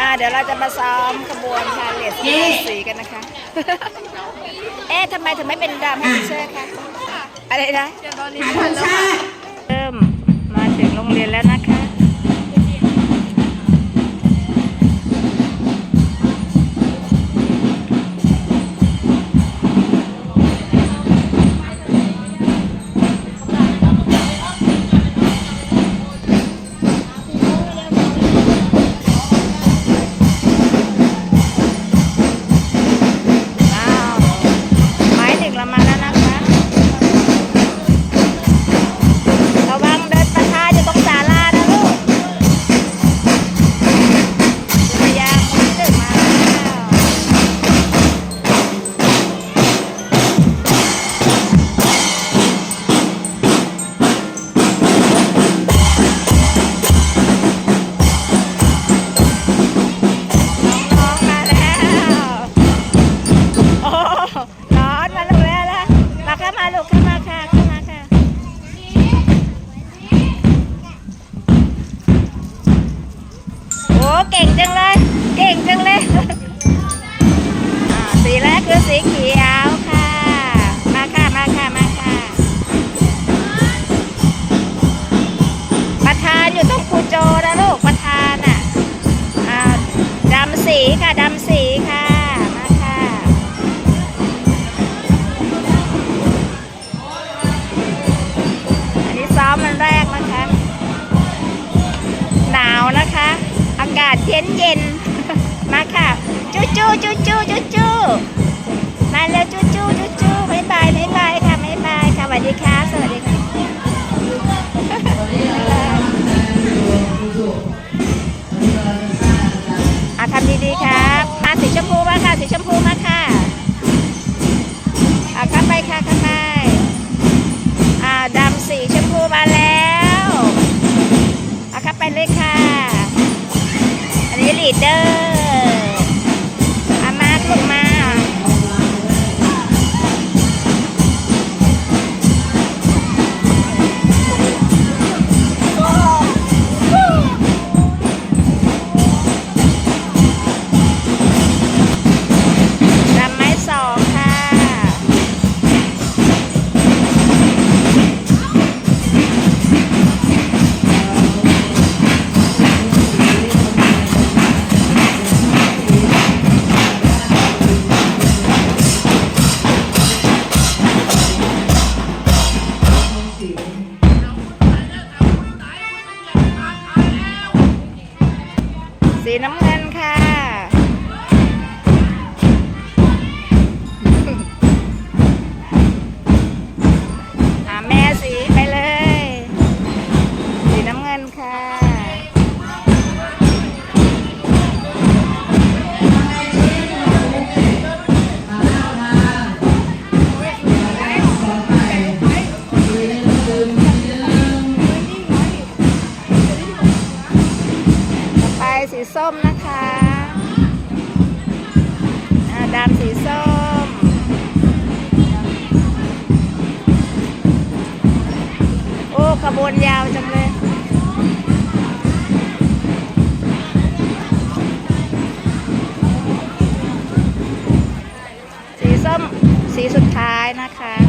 อ่าเดี๋ยวเราจะมาซ้อมขบวนพาเลทสีสีกันนะคะ เอ๊ะทำไมถึงไม่เป็นดามให้ดิเชอร์คะ อะไรนะหาธงชาติเริ่มมาถึงโรงเรียนแล้วนะ มาลูกแล้วละมาเข้ามาลูกเข้ามาค่ะเข้ามาค่ะโอ้เก่งจังเลย เก่งจังเลยสีแรกคือสีเขียวค่ะ มาค่ะมาค่ะมาค่ะประธานอยู่ตรงครูโจนะลูก นะคะ อากาศเย็นเย็นมาค่ะจู้จู้จู้จู้จู้จู้มาเร็วจู้จู้จู้ สีน้ำเงิน ส้มนะคะอ่าดำสีส้ม โอ้ขบวนยาวจังเลยสีส้มสีสุดท้ายนะคะ